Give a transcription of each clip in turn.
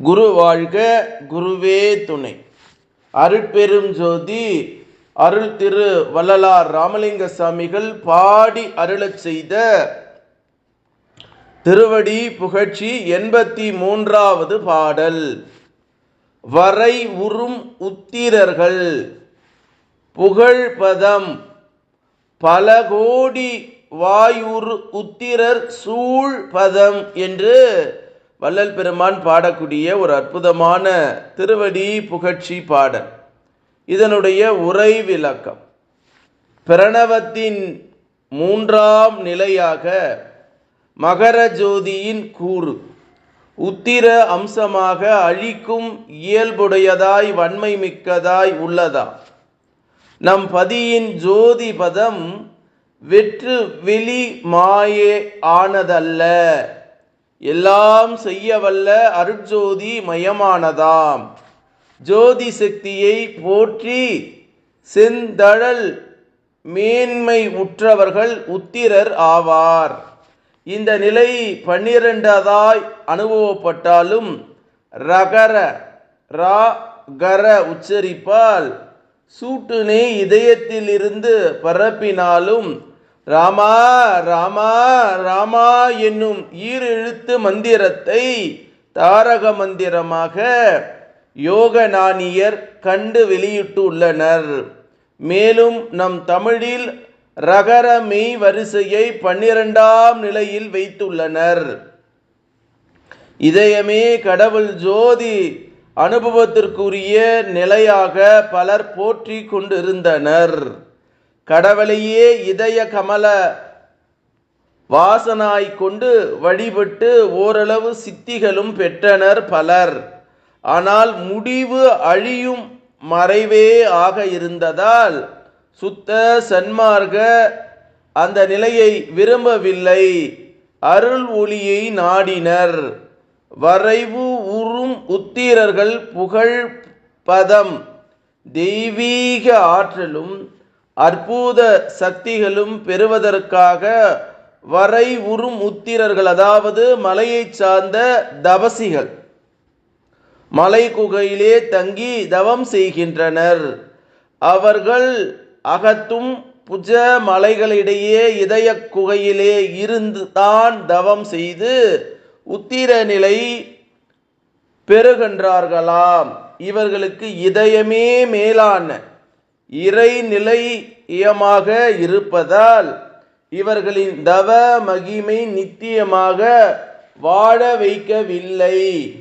குரு வாழ்க குருவே துணை. அருட்பெரும் ஜோதி அருள் திரு வள்ளலார் ராமலிங்க சாமிகள் பாடி அருளச் செய்த திருவடி புகழ்ச்சி எண்பத்தி மூன்றாவது பாடல். வரை உறும் உத்திரர்கள் புகழ்பதம் பல கோடி வாயுரு உத்திரர் சூழ்பதம் என்று வள்ளல் பெருமான் பாடக்கூடிய ஒரு அற்புதமான திருவடி புகழ்ச்சி பாடல். இதனுடைய உரை விளக்கம். பிரணவத்தின் மூன்றாம் நிலையாக மகர ஜோதியின் கூறு. உத்திர அம்சமாக அழிக்கும் இயல்புடையதாய் வன்மை மிக்கதாய் உள்ளதா? நம் பதியின் ஜோதி பதம் வெற்று வெளி மாயே ஆனதல்ல. எல்லாம் செய்ய வல்ல அருட்ஜோதி மயமானதாம். ஜோதி சக்தியை போற்றி செந்தழல் மேன்மை உற்றவர்கள் உத்திரர் ஆவார். இந்த நிலை பன்னிரண்டதாய் அனுபவப்பட்டாலும் ரகர ரா கர உச்சரிப்பால் சூட்டுனை இதயத்திலிருந்து பரப்பினாலும் ராமா ராமா ராமா என்னும் ஈரெழுத்து மந்திரத்தை தாரக மந்திரமாக யோகநாணியர் கண்டு வெளியிட்டுள்ளனர். மேலும் நம் தமிழில் ரகர மெய் வரிசையை பன்னிரெண்டாம் நிலையில் வைத்துள்ளனர். இதயமே கடவுள் ஜோதி அனுபவத்திற்குரிய நிலையாக பலர் போற்றி கொண்டிருந்தனர். கடவுளையே இதய கமல வாசனாய் கொண்டு வழிபட்டு ஓரளவு சித்திகளும் பெற்றனர் பலர். ஆனால் முடிவு அழியும் மறைவே ஆக இருந்ததால் சுத்த சன்மார்க அந்த நிலையை விரும்பவில்லை. அருள் ஒளியை நாடினர். வரைவு உறும் உத்திரர்கள் புகழ் பதம். தெய்வீக ஆற்றலும் அற்புத சக்திகளும் பெறுவதற்காக வரை உறும் உத்திரர்கள் அதாவது மலையை சார்ந்த தபசிகள் மலை குகையிலே தங்கி தவம் செய்கின்றனர். அவர்கள் அகத்தும் புஜ மலைகளிடையே இதய குகையிலே இருந்து தான் தவம் செய்து உத்திர நிலை பெறுகின்றார்களாம். இவர்களுக்கு இதயமே மேலான இறைநிலையமாக இருப்பதால் இவர்களின் தவ மகிமை நித்தியமாக வாழ வைக்கவில்லை.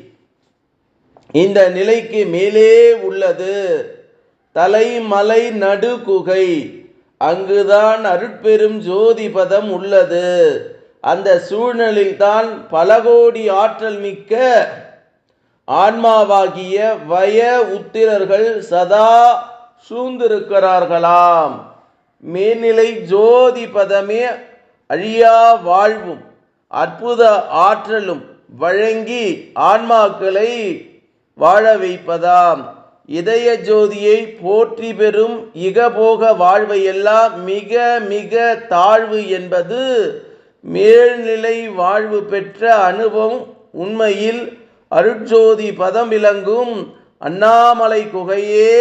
இந்த நிலைக்கு மேலே உள்ளது. தலைமலை நடுகுகை. அங்குதான் அருட்பெரும் ஜோதிபதம் உள்ளது. அந்த சூழ்நிலையில்தான் பல கோடி ஆற்றல் மிக்க ஆன்மாவாகிய வய உத்திரர்கள் சதா சூழ்ந்திருக்கிறார்களாம். மேல்நிலை ஜோதி பதமே அழியா வாழ்வும் அற்புத ஆற்றலும் வழங்கி ஆன்மாக்களை வாழ வைப்பதாம். இதய ஜோதியை போற்றி பெறும் இகபோக வாழ்வையெல்லாம் மிக மிக தாழ்வு என்பது மேல்நிலை வாழ்வு பெற்ற அனுபவம் உண்மையில் அருட்ஜோதி பதம் விளங்கும் அண்ணாமலை குகையே.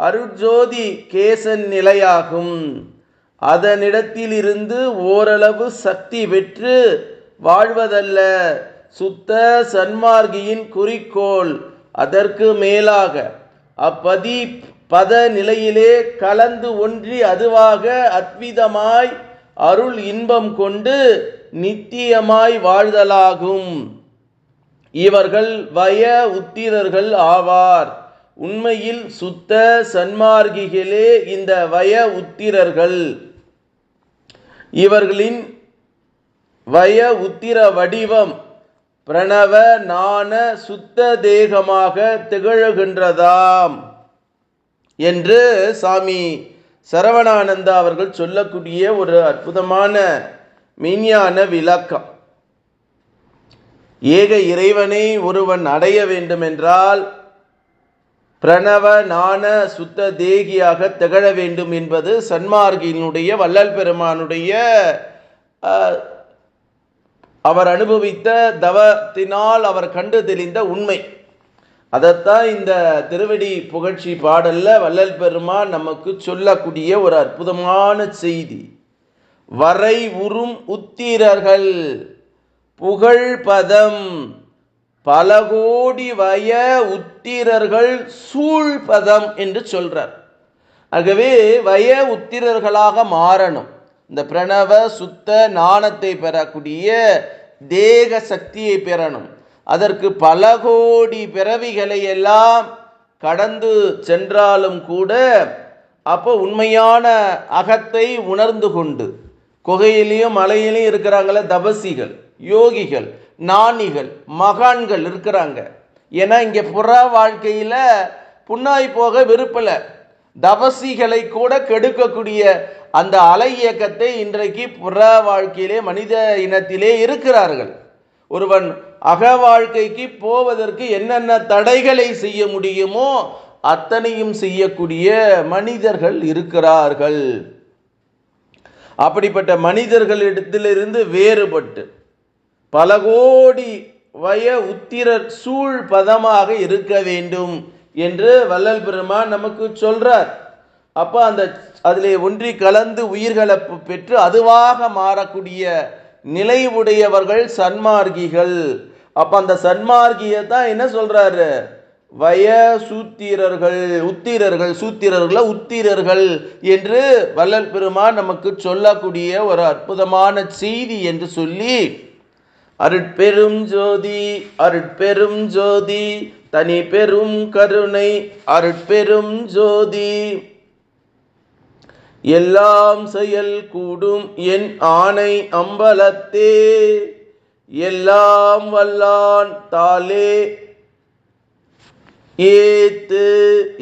அருட்ஜோதி கேசன் நிலையாகும். அதனிடத்திலிருந்து ஓரளவு சக்தி பெற்று வாழ்வதல்ல. சுத்த சன்மார்கியின் குறிக்கோள் அதற்கு மேலாக அப்பதி பத நிலையிலே கலந்து ஒன்றி அதுவாக அத்விதமாய் அருள் இன்பம் கொண்டு நித்தியமாய் வாழ்தலாகும். இவர்கள் வய உத்திரர்கள் ஆவார். உண்மையில் சுத்த சன்மார்கிகளே இந்த வய உத்திரர்கள் இவர்களின் வய உத்திர வடிவம் பிரணவ நாண சுத்த தேகமாக திகழ்கின்றதாம் என்று சாமி சரவணானந்தா அவர்கள் சொல்லக்கூடிய ஒரு அற்புதமான மெய்ஞான விளக்கம். ஏக இறைவனை ஒருவன் அடைய வேண்டுமென்றால் பிரணவ நாண சுத்த தேகியாக திகழ வேண்டும் என்பது சன்மார்கியினுடைய வள்ளல் பெருமானுடைய அவர் அனுபவித்த தவத்தினால் அவர் கண்டு தெளிந்த உண்மை. அதைத்தான் இந்த திருவடி புகழ்ச்சி பாடல்ல வள்ளல் பெருமான் நமக்கு சொல்லக்கூடிய ஒரு அற்புதமான செய்தி. வரை உறும் உத்திரர்கள் புகழ் பதம் பல கோடி வய உத்திரர்கள் சூழ்பதம் என்று சொல்றார். ஆகவே வய உத்திரர்களாக மாறணும். இந்த பிரணவ சுத்த நாணத்தை பெறக்கூடிய தேக சக்தியை பெறணும். அதற்கு பல கோடி பிறவிகளை எல்லாம் கடந்து சென்றாலும் கூட அப்போ உண்மையான அகத்தை உணர்ந்து கொண்டு குகையிலையும் மலையிலையும் இருக்கிறாங்களே தபசிகள் யோகிகள் ஞானிகள் மகான்கள் இருக்கிறாங்க. ஏன்னா இங்கே புறா வாழ்க்கையில் புண்ணாய் போக விருப்பலை. தபசிகளை கூட கெடுக்கக்கூடிய அந்த அலை இயக்கத்தை இன்றைக்கு புற வாழ்க்கையிலே மனித இனத்திலே இருக்கிறார்கள். ஒருவன் அக வாழ்க்கைக்கு போவதற்கு என்னென்ன தடைகளை செய்ய முடியுமோ அத்தனையும் செய்யக்கூடிய மனிதர்கள் இருக்கிறார்கள். அப்படிப்பட்ட மனிதர்களிடத்திலிருந்து வேறுபட்டு பல கோடி வய உத்திரர் சூழ் பதமாக இருக்க வேண்டும் என்று வள்ளல் பெருமான் நமக்கு சொல்றார். அப்போ அந்த அதிலே ஒன்றி கலந்து உயிர்களை பெற்று அதுவாக மாறக்கூடிய நிலை உடையவர்கள் சன்மார்கிகள். அப்போ அந்த சன்மார்கியை தான் என்ன சொல்றாரு? வய சூத்திரர்கள் உத்திரர்கள் சூத்திரர்கள உத்திரர்கள் என்று வள்ளல் பெருமான் நமக்கு சொல்லக்கூடிய ஒரு அற்புதமான செய்தி என்று சொல்லி அருட்பெரும் ஜோதி அருட்பெரும் ஜோதி தனி பெரும் கருணை அருட்பெரும் ஜோதி. எல்லாம் செயல் கூடும் என் ஆணை அம்பலத்தே எல்லாம் வல்லான் தாலே ஏத்து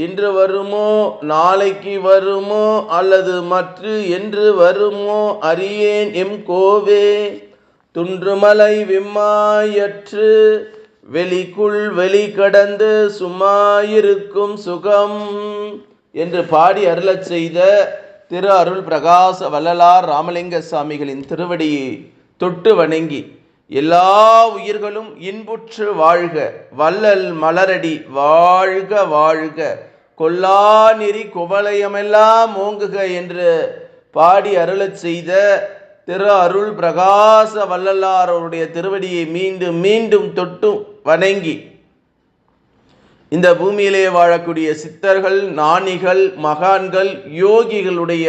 இன்று வருமோ நாளைக்கு வருமோ அல்லது மற்று என்று வருமோ அறியேன் எம் கோவே. துன்றுமலை விம்மாயற்று வெளிக்குள் வெளி கடந்து சும்மாயிருக்கும் சுகம் என்று பாடி அருளச் செய்த திரு அருள் பிரகாச வள்ளலார் ராமலிங்க சாமிகளின் திருவடியை தொட்டு வணங்கி எல்லா உயிர்களும் இன்புற்று வாழ்க வள்ளல் மலரடி வாழ்க வாழ்க கொல்லா நெறி குவளையமெல்லாம் ஓங்குக என்று பாடி அருளச் செய்த திரு அருள் பிரகாச வள்ளலார் அவருடைய திருவடியை மீண்டும் மீண்டும் தொட்டு வணங்கி. இந்த பூமியிலே வாழக்கூடிய சித்தர்கள் ஞானிகள் மகான்கள் யோகிகளுடைய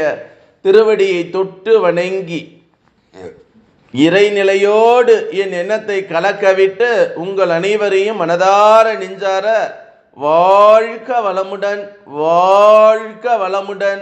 திருவடியை தொட்டு வணங்கி இறைநிலையோடு என் எண்ணத்தை கலக்கவிட்டு உங்கள் அனைவரையும் மனதார நெஞ்சார வாழ்க வளமுடன் வாழ்க வளமுடன்.